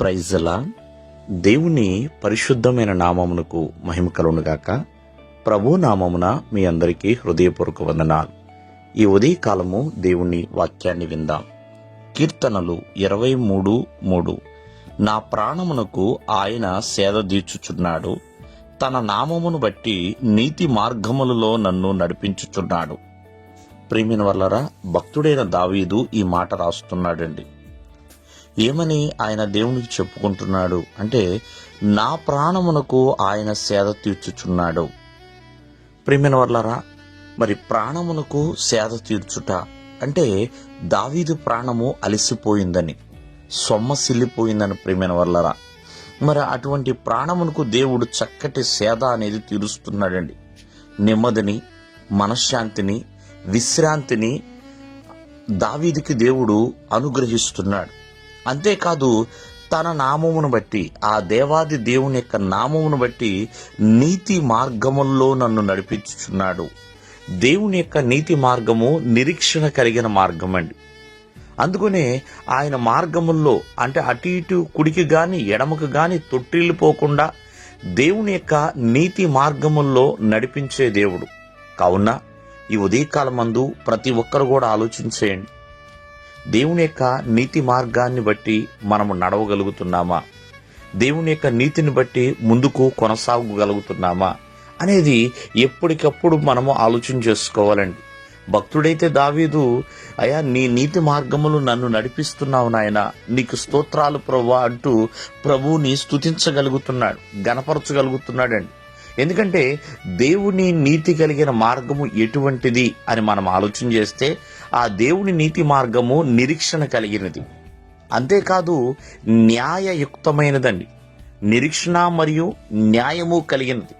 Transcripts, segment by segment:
ప్రైజలా దేవుని పరిశుద్ధమైన నామమునకు మహిమ కలుగునుగాక ప్రభు నామమున మీ అందరికీ హృదయపూర్వక వందనాలు. ఈ ఉదయకాలము దేవుని వాక్యాన్ని విందాం. కీర్తనలు ఇరవై మూడు మూడు. నా ప్రాణమునకు ఆయన సేద తీర్చుచున్నాడు. తన నామమును బట్టి నీతి మార్గములలో నన్ను నడిపించుచున్నాడు. ప్రేమిన వల్లరా భక్తుడైన దావీదు ఈ మాట రాస్తున్నాడండి. ఏమని ఆయన దేవునికి చెప్పుకుంటున్నాడు? అంటే నా ప్రాణమునకు ఆయన సేద తీర్చుచున్నాడు. ప్రేమిన వల్లరా మరి ప్రాణమునకు సేద తీర్చుట అంటే దావీదు ప్రాణము అలసిపోయిందని సొమ్మసిల్లిపోయిందని ప్రేమిన వల్లరా మరి అటువంటి ప్రాణమునకు దేవుడు చక్కటి సేద అనేది తీరుస్తున్నాడండి. నెమ్మదిని మనశ్శాంతిని విశ్రాంతిని దావీదికి దేవుడు అనుగ్రహిస్తున్నాడు. అంతేకాదు తన నామమును బట్టి ఆ దేవాది దేవుని యొక్క నామమును బట్టి నీతి మార్గముల్లో నన్ను నడిపించుచున్నాడు దేవుని యొక్క నీతి మార్గము నిరీక్షణ కలిగిన మార్గం అండి. అందుకనే ఆయన మార్గముల్లో అంటే అటు ఇటు కుడికి గాని ఎడమకు గాని తొట్టిల్లిపోకుండా దేవుని యొక్క నీతి మార్గముల్లో నడిపించే దేవుడు. కావున ఈ ఉదయకాలమందు ప్రతి ఒక్కరు కూడా ఆలోచించేయండి. దేవుని యొక్క నీతి మార్గాన్ని బట్టి మనము నడవగలుగుతున్నామా? దేవుని యొక్క నీతిని బట్టి ముందుకు కొనసాగగలుగుతున్నామా? అనేది ఎప్పటికప్పుడు మనము ఆలోచన చేసుకోవాలండి. భక్తుడైతే దావీదు అయా నీ నీతి మార్గములు నన్ను నడిపిస్తున్నావు నాయన నీకు స్తోత్రాలు ప్రభు అంటూ ప్రభువుని స్తుతించగలుగుతున్నాడు గనపరచగలుగుతున్నాడండి ఎందుకంటే దేవుని నీతి కలిగిన మార్గము ఎటువంటిది అని మనం ఆలోచన చేస్తే ఆ దేవుని నీతి మార్గము నిరీక్షణ కలిగినది. అంతేకాదు న్యాయయుక్తమైనదండి. నిరీక్షణ మరియు న్యాయము కలిగినది.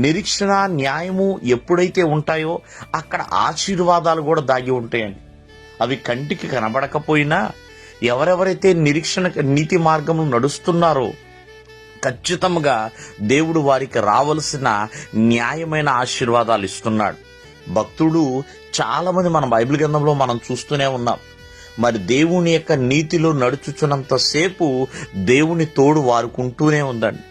నిరీక్షణ న్యాయము ఎప్పుడైతే ఉంటాయో అక్కడ ఆశీర్వాదాలు కూడా దాగి ఉంటాయండి. అవి కంటికి కనబడకపోయినా ఎవరెవరైతే నిరీక్షణ నీతి మార్గము నడుస్తున్నారో ఖచ్చితంగా దేవుడు వారికి రావలసిన న్యాయమైన ఆశీర్వాదాలు ఇస్తున్నాడు. భక్తుడు చాలా మంది మన బైబిల్ గ్రంథంలో మనం చూస్తూనే ఉన్నాం. మరి దేవుని యొక్క నీతిలో నడుచుచున్నంత సేపు దేవుని తోడు వారుకుంటూనే ఉందండి.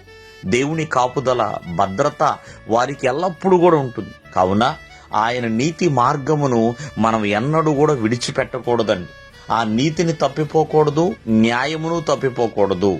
దేవుని కాపుదల భద్రత వారికి ఎల్లప్పుడూ కూడా ఉంటుంది. కావున ఆయన నీతి మార్గమును మనం ఎన్నడూ కూడా విడిచిపెట్టకూడదండి. ఆ నీతిని తప్పిపోకూడదు న్యాయమును తప్పిపోకూడదు.